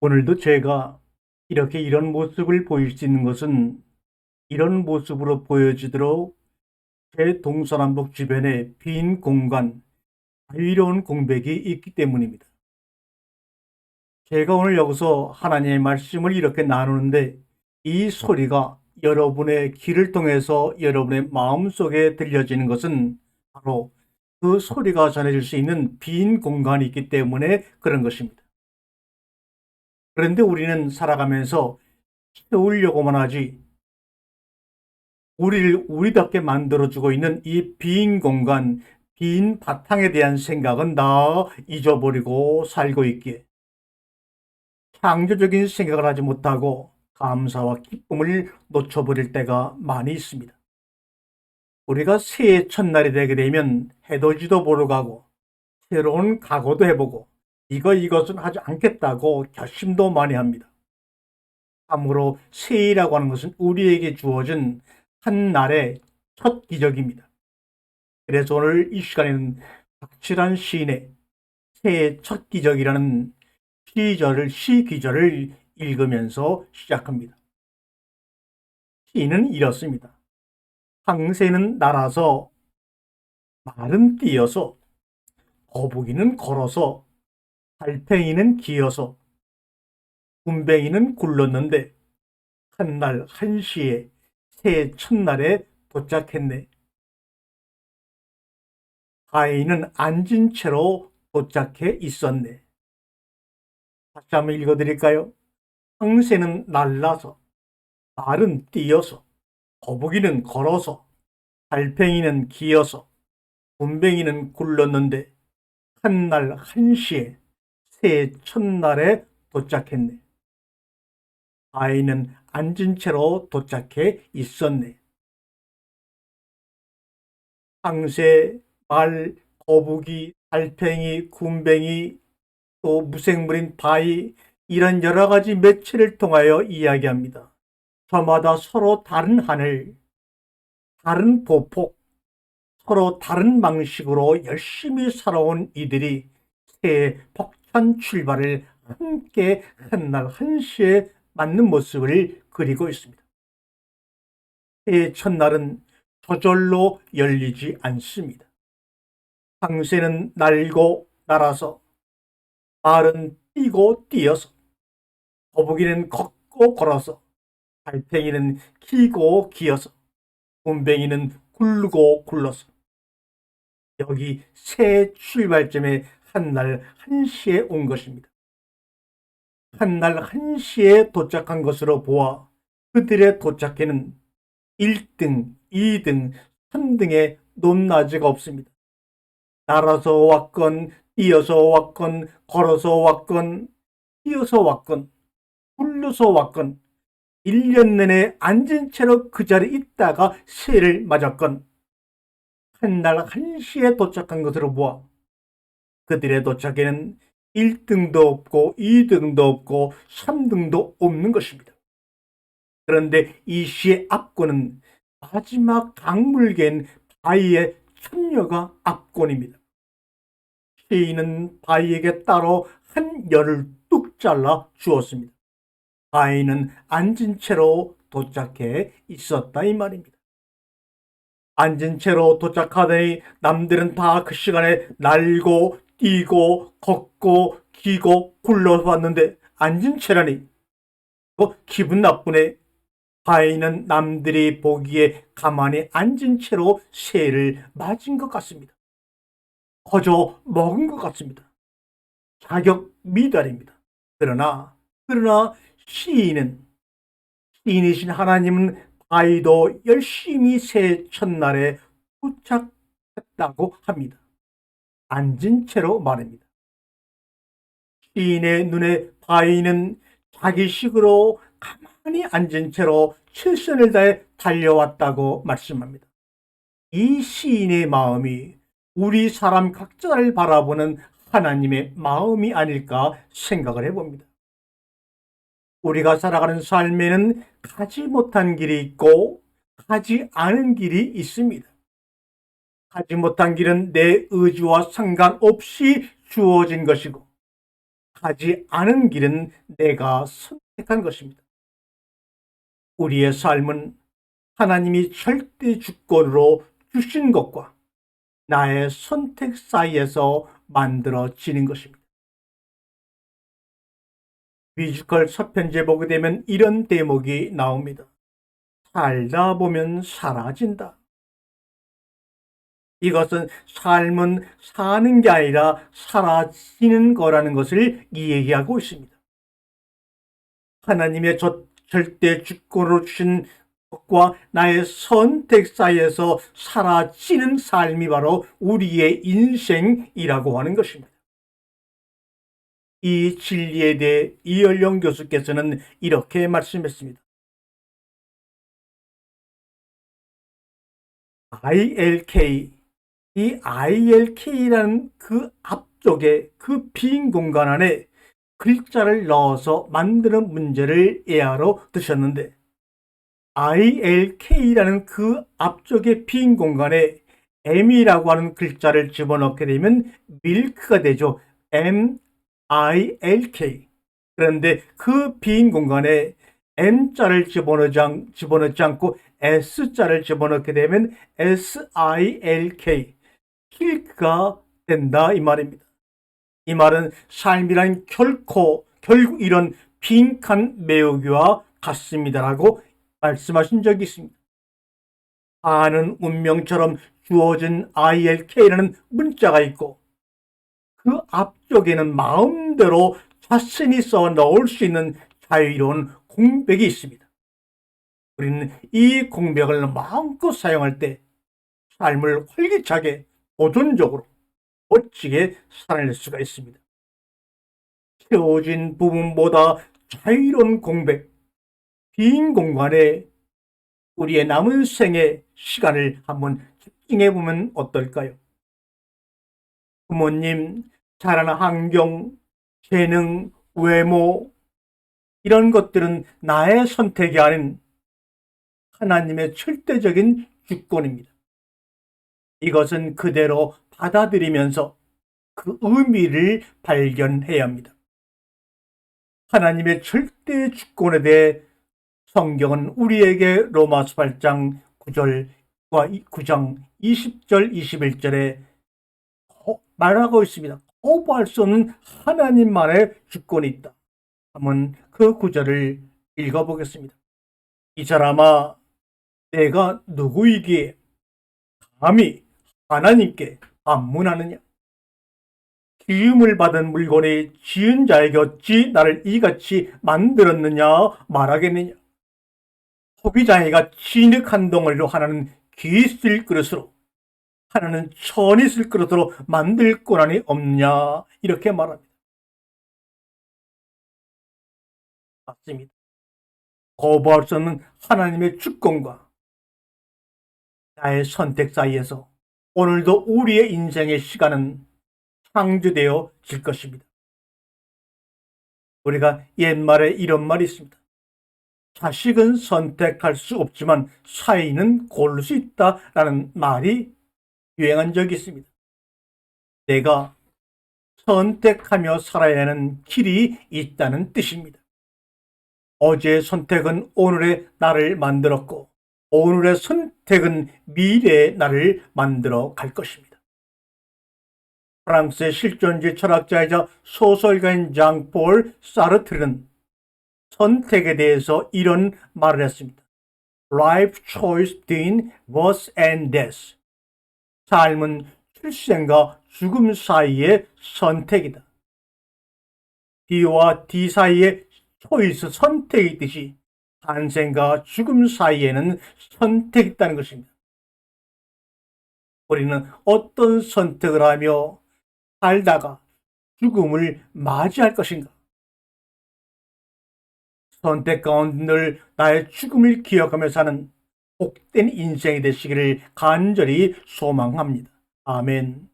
오늘도 제가 이렇게 이런 모습을 보일 수 있는 것은 이런 모습으로 보여지도록 제 동서남북 주변에 빈 공간, 자유로운 공백이 있기 때문입니다. 제가 오늘 여기서 하나님의 말씀을 이렇게 나누는데 이 소리가 여러분의 귀를 통해서 여러분의 마음속에 들려지는 것은 바로 그 소리가 전해질 수 있는 빈 공간이 있기 때문에 그런 것입니다. 그런데 우리는 살아가면서 채우려고만 하지 우리를 우리답게 만들어주고 있는 이 빈 공간, 빈 바탕에 대한 생각은 다 잊어버리고 살고 있기에 창조적인 생각을 하지 못하고 감사와 기쁨을 놓쳐버릴 때가 많이 있습니다. 우리가 새해 첫날이 되게 되면 해돋이도 보러 가고 새로운 각오도 해보고 이거 이것은 하지 않겠다고 결심도 많이 합니다. 참으로 새해라고 하는 것은 우리에게 주어진 한 날의 첫 기적입니다. 그래서 오늘 이 시간에는 박칠한 시인의 새해 첫 기적이라는 시절을 시기절을 읽으면서 시작합니다. 시인은 이렇습니다. 황새는 날아서 말은 뛰어서 거북이는 걸어서 달팽이는 기어서 군뱅이는 굴렀는데 한날 한시에 새해 첫날에 도착했네. 아이는 앉은 채로 도착해 있었네. 다시 한번 읽어드릴까요? 황새는 날라서, 말은 뛰어서, 거북이는 걸어서, 달팽이는 기어서, 군뱅이는 굴렀는데 한날 한시에 새해 첫날에 도착했네. 아이는 앉은 채로 도착해 있었네. 황새, 말, 거북이, 달팽이, 군뱅이, 또 무생물인 바위 이런 여러 가지 매체를 통하여 이야기합니다. 저마다 서로 다른 하늘, 다른 보폭, 서로 다른 방식으로 열심히 살아온 이들이 새해 벅찬 출발을 함께 한 날 한시에 맞는 모습을 그리고 있습니다. 새해 첫날은 저절로 열리지 않습니다. 황새는 날고 날아서 말은 뛰고 뛰어서 거북이는 걷고 걸어서 달팽이는 키고 기어서 곰뱅이는 굴고 굴러서 여기 새 출발점에 한날 한시에 온 것입니다. 한날 한시에 도착한 것으로 보아 그들의 도착에는 1등, 2등, 3등의 높낮이가 없습니다. 날아서 왔건, 뛰어서 왔건, 걸어서 왔건, 뛰어서 왔건, 굴려서 왔건, 1년 내내 앉은 채로 그 자리에 있다가 새를 맞았건, 한날 한시에 도착한 것으로 보아 그들의 도착에는 1등도 없고 2등도 없고 3등도 없는 것입니다. 그런데 이 시의 압권은 마지막 강물개인 바위의 참여가 압권입니다. 시인은 바위에게 따로 한 열을 뚝 잘라 주었습니다. 바위는 앉은 채로 도착해 있었다 이 말입니다. 앉은 채로 도착하더니 남들은 다 그 시간에 날고 뛰고 걷고 기고 굴러 왔는데 앉은 채라니 뭐 기분 나쁘네 바위는 남들이 보기에 가만히 앉은 채로 새를 맞은 것 같습니다. 거저 먹은 것 같습니다. 자격 미달입니다. 그러나 그러나 시인은 시인이신 하나님은 바위도 열심히 새 첫날에 도착했다고 합니다. 앉은 채로 말합니다. 시인의 눈에 바위는 자기 식으로 가만히 앉은 채로 최선을 다해 달려왔다고 말씀합니다. 이 시인의 마음이 우리 사람 각자를 바라보는 하나님의 마음이 아닐까 생각을 해봅니다. 우리가 살아가는 삶에는 가지 못한 길이 있고 가지 않은 길이 있습니다. 가지 못한 길은 내 의지와 상관없이 주어진 것이고 가지 않은 길은 내가 선택한 것입니다. 우리의 삶은 하나님이 절대 주권으로 주신 것과 나의 선택 사이에서 만들어지는 것입니다. 뮤지컬 서편지에 보게 되면 이런 대목이 나옵니다. 살다 보면 사라진다. 이것은 삶은 사는 게 아니라 사라지는 거라는 것을 이야기하고 있습니다. 하나님의 저 절대 주권으로 주신 것과 나의 선택 사이에서 사라지는 삶이 바로 우리의 인생이라고 하는 것입니다. 이 진리에 대해 이열령 교수께서는 이렇게 말씀했습니다. ILK, 이 ILK라는 그 앞쪽에 그 빈 공간 안에 글자를 넣어서 만드는 문제를 예하러 드셨는데 ILK라는 그 앞쪽의 빈 공간에 M이라고 하는 글자를 집어넣게 되면 밀크가 되죠. M I L K. 그런데 그 빈 공간에 M자를 집어넣지, 않, 집어넣지 않고 S자를 집어넣게 되면 S I L K. 킬크가 된다 이 말입니다. 이 말은 삶이란 결코 결국 이런 빈칸 메우기와 같습니다라고 말씀하신 적이 있습니다. 아는 운명처럼 주어진 ILK라는 문자가 있고 그 앞쪽에는 마음대로 자신이 써 넣을 수 있는 자유로운 공백이 있습니다. 우리는 이 공백을 마음껏 사용할 때 삶을 활기차게 도전적으로 멋지게 살아낼 수가 있습니다. 채워진 부분보다 자유로운 공백, 빈 공간에 우리의 남은 생의 시간을 한번 집중해 보면 어떨까요? 부모님, 자라는 환경, 재능, 외모, 이런 것들은 나의 선택이 아닌 하나님의 절대적인 주권입니다. 이것은 그대로 받아들이면서 그 의미를 발견해야 합니다. 하나님의 절대 주권에 대해 성경은 우리에게 로마서 8장 9절과 9장 20절 21절에 말하고 있습니다. 거부할 수 없는 하나님만의 주권이 있다. 한번 그 구절을 읽어보겠습니다. 이 사람아, 내가 누구이기에 감히 하나님께 반문하느냐? 기음을 받은 물건이 지은 자에게 어찌 나를 이같이 만들었느냐 말하겠느냐? 소비장애가 진흙 한 덩어리로 하나는 기쓸 그릇으로 하나는 쓸 그릇으로 만들 권한이 없냐 이렇게 말합니다. 맞습니다. 거부할 수 없는 하나님의 주권과 나의 선택 사이에서 오늘도 우리의 인생의 시간은 창조되어 질 것입니다. 우리가 옛말에 이런 말이 있습니다. 자식은 선택할 수 없지만 사이는 고를 수 있다라는 말이 유행한 적이 있습니다. 내가 선택하며 살아야 하는 길이 있다는 뜻입니다. 어제의 선택은 오늘의 나를 만들었고, 오늘의 선택은 미래의 나를 만들어 갈 것입니다. 프랑스의 실존주의 철학자이자 소설가인 장폴 사르트르는 선택에 대해서 이런 말을 했습니다. Life choice between birth and death. 삶은 출생과 죽음 사이의 선택이다. B와 D 사이의 초이스 선택이 있듯이 탄생과 죽음 사이에는 선택이 있다는 것입니다. 우리는 어떤 선택을 하며 살다가 죽음을 맞이할 것인가? 선택 가운데 늘 나의 죽음을 기억하며 사는 복된 인생이 되시기를 간절히 소망합니다. 아멘.